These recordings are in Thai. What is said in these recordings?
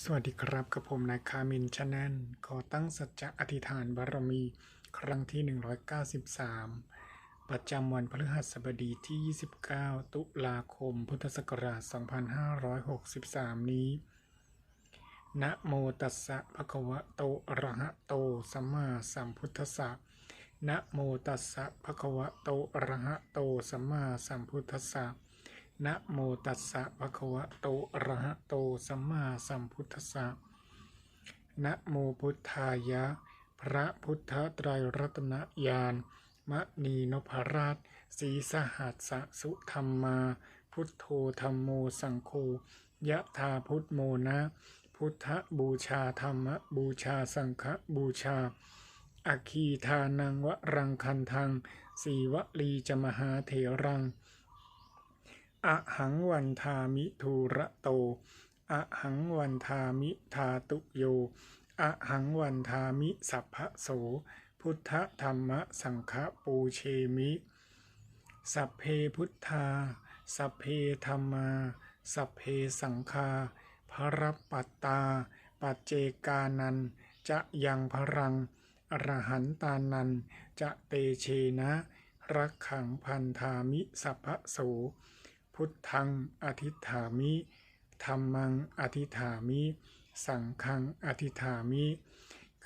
สวัสดีครับกับผมนายคามินชาแนลขอตั้งสัจจะอธิษฐานบารมี ครั้งที่ 193 ประจำวันพฤหัสบดีที่ 29 ตุลาคม พุทธศักราช 2563 นี้ นะโมตัสสะภะคะวะโตอะระหะโต สัมมาสัมพุทธัสสะ นะโมตัสสะภะคะวะโตอะระหะโต สัมมาสัมพุทธัสสะ นะโมตัสสะภะคะวะโตอะระหะโตสัมมาสัมพุทธัสสะนะโมพุทธายะ พระพุทธไตรรัตนญาณมณีนพราชสีสหัสสะสุธรรมา พุทโธธรรมโมสังโฆยะธาพุทโมนะ พุทธบูชาธรรมบูชาสังฆบูชาอคีทานังวรังคันทังสีวลีจมหาเถรัง อะหังวันทามิทูระโต อะหังวันทามิทาตุโย อะหังวันทามิสัพพะโส พุทธธรรมสังฆปูเชมิ สัพเพพุทธา สัพเพธรรมา สัพเพสังฆาพระปัตตา ปัจเจกานัน จะยังพรัง อรหันตานัน จะเตเชนะ รักขังพันธามิสัพพะโส พุทธังอธิฐามิธรรมังอธิฐามิ สังฆังอธิฐามิ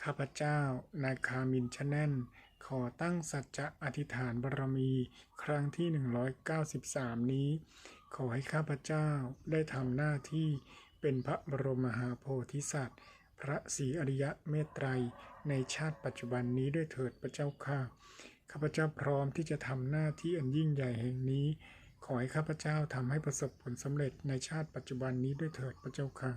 ข้าพเจ้านายคามินชแนลขอตั้งสัจจะอธิษฐานบารมี ครั้งที่ 193 นี้ ขอให้ข้าพเจ้าได้ทำหน้าที่เป็นพระบรมมหาโพธิสัตว์ พระศรีอริยะเมตไตรในชาติปัจจุบันนี้ด้วยเถิดพระเจ้าค่ะ ข้าพเจ้าพร้อมที่จะทำหน้าที่อันยิ่งใหญ่แห่งนี้ ขอให้ข้าพเจ้าทำให้ประสบผลสำเร็จในชาติปัจจุบันนี้ด้วยเถิดพระเจ้าค่ะ